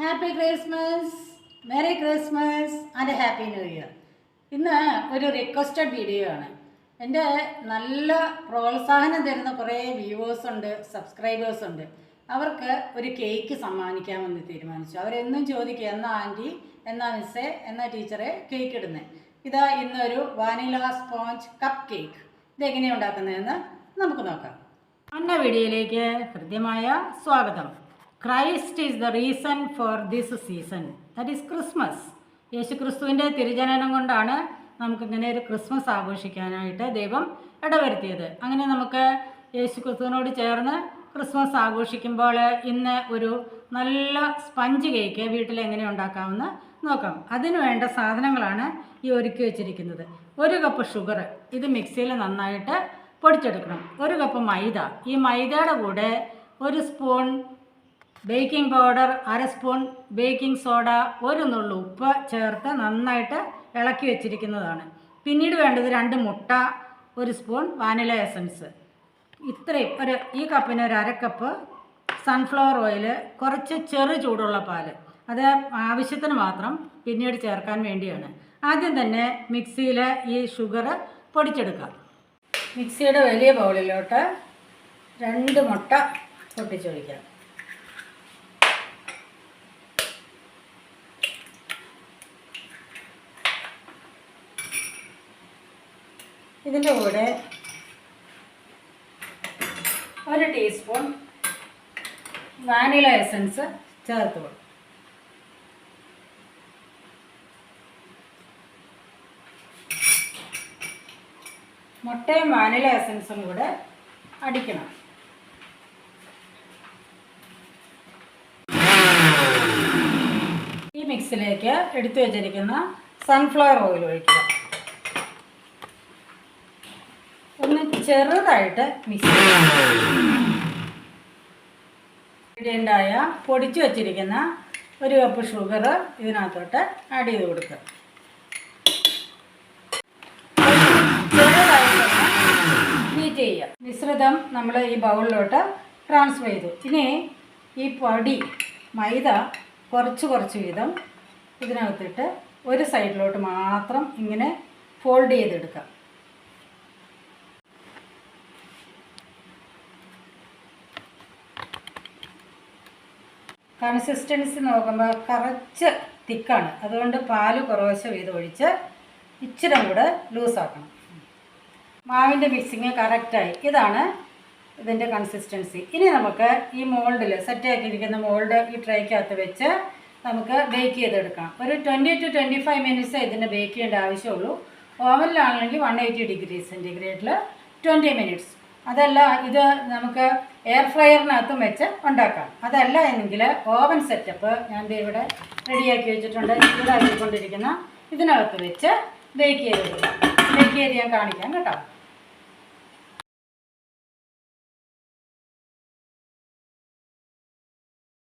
Happy Christmas merry Christmas and happy new year ഇന്ന് ഒരു requested video ആണ്. എന്റെ നല്ല പ്രോത്സാഹനം തരുന്ന കുറേ വ്യൂവേഴ്സ് ഉണ്ട് സബ്സ്ക്രൈബേഴ്സ് ഉണ്ട്. അവർക്ക് ഒരു കേക്ക് സമ്മാനിക്കാമെന്ന് തീരുമാനിച്ചു. അവരെന്നും ചോദിക്കുക എന്നാ ആന്റി എന്നാ മിസ്സേ എന്നാ ടീച്ചറെ കേക്ക് ഇടുന്നത് ഇതാ ഇന്നൊരു വാനില സ്പോഞ്ച് കപ്പ് കേക്ക് ഇതെങ്ങനെയാണ് ഉണ്ടാക്കുന്നതെന്ന് നമുക്ക് നോക്കാം. അന്ന വീഡിയോയിലേക്ക് ഹൃദ്യമായ സ്വാഗതം. Christ is the reason for this season that is Christmas യേശു ക്രിസ്തുവിന്റെ തിരുജനനം കൊണ്ടാണ് നമുക്കിങ്ങനെ ഒരു ക്രിസ്മസ് ആഘോഷിക്കാനായിട്ട് ദൈവം ഇടവരുത്തിയത്. അങ്ങനെ നമുക്ക് യേശു ക്രിസ്തുവിനോട് ചേർന്ന് ക്രിസ്മസ് ആഘോഷിക്കുമ്പോൾ ഇന്ന് ഒരു നല്ല സ്പഞ്ച് കേക്ക് വീട്ടിൽ എങ്ങനെ ഉണ്ടാക്കാമെന്ന് നോക്കാം. അതിന് വേണ്ട സാധനങ്ങളാണ് ഈ ഒരുക്കി വെച്ചിരിക്കുന്നത്. ഒരു കപ്പ് ഷുഗർ ഇത് മിക്സിയിൽ നന്നായിട്ട് പൊടിച്ചെടുക്കണം. ഒരു കപ്പ് മൈദ. ഈ മൈദയുടെ കൂടെ ഒരു സ്പൂൺ ബേക്കിംഗ് പൗഡർ അര സ്പൂൺ ബേക്കിംഗ് സോഡ ഒരു നുള്ളു ഉപ്പ് ചേർത്ത് നന്നായിട്ട് ഇളക്കി വെച്ചിരിക്കുന്നതാണ്. പിന്നീട് വേണ്ടത് രണ്ട് മുട്ട ഒരു സ്പൂൺ വാനില എസൻസ്. ഇത്രയും ഒരു ഈ കപ്പിന് ഒരു അര കപ്പ് സൺഫ്ലവർ ഓയിൽ കുറച്ച് ചെറു ചൂടുള്ള പാൽ അത് ആവശ്യത്തിന് മാത്രം പിന്നീട് ചേർക്കാൻ വേണ്ടിയാണ്. ആദ്യം തന്നെ മിക്സിയിൽ ഈ ഷുഗർ പൊടിച്ചെടുക്കാം മിക്സിയുടെ വലിയ ബൗളിലോട്ട് രണ്ട് മുട്ട പൊട്ടിച്ചൊഴിക്കാം. ഇതിന്റെ കൂടെ ഒരു ടീസ്പൂൺ വാനില എസൻസ് ചേർത്ത് കൊടുക്കും. മുട്ടയും വാനില എസൻസും കൂടെ അടിക്കണം. ഈ മിക്സിലേക്ക് എടുത്തു വെച്ചിരിക്കുന്ന സൺഫ്ലവർ ഓയിൽ ഒഴിക്കുക. ചെറുതായിട്ട് മിക്സ് ഇൻഗ്രീഡിയന്റായ പൊടിച്ചു വച്ചിരിക്കുന്ന ഒരു കപ്പ് ഷുഗർ ഇതിനകത്തോട്ട് ആഡ് ചെയ്ത് കൊടുക്കുക. ബീറ്റ് ചെയ്യുക. മിശ്രിതം നമ്മൾ ഈ ബൗളിലോട്ട് ട്രാൻസ്ഫർ ചെയ്തു. ഇനി ഈ പൊടി മൈദ കുറച്ച് കുറച്ച് വീതം ഇതിനകത്തിട്ട് ഒരു സൈഡിലോട്ട് മാത്രം ഇങ്ങനെ ഫോൾഡ് ചെയ്തെടുക്കാം കൺസിസ്റ്റൻസി നോക്കുമ്പോൾ കുറച്ച് തിക്കാണ്. അതുകൊണ്ട് പാൽ കുറവശം ഇത് ഒഴിച്ച് ഇച്ചിരി കൂടെ ലൂസാക്കണം. മാവിന്റെ മിക്സിങ് കറക്റ്റായി ഇതാണ് ഇതിന്റെ കൺസിസ്റ്റൻസി ഇനി നമുക്ക് ഈ മോൾഡിൽ സെറ്റാക്കിയിരിക്കുന്ന മോൾഡ് ഈ ട്രേക്കകത്ത് വെച്ച് നമുക്ക് ബേക്ക് ചെയ്തെടുക്കാം. ഒരു twenty two twenty five minutes ഇതിന് ബേക്ക് ചെയ്യേണ്ട ആവശ്യമുള്ളൂ. ഓവനിലാണെങ്കിൽ വൺ എയ്റ്റി ഡിഗ്രി സെന്റിഗ്രേഡിൽ ട്വന്റി മിനിറ്റ്സ് അതല്ല ഇത് നമുക്ക് എയർ ഫ്രയറിനകത്തും വെച്ച് ഉണ്ടാക്കാം. അതല്ല എങ്കിൽ ഓവൻ സെറ്റപ്പ് ഞാൻ ഇവിടെ റെഡിയാക്കി വെച്ചിട്ടുണ്ട്. ചൂടാക്കിക്കൊണ്ടിരിക്കുന്ന ഇതിനകത്ത് വെച്ച് ബേക്ക് ചെയ്തെടുക്കാം ബേക്ക് ചെയ്ത് ഞാൻ കാണിക്കാം കേട്ടോ.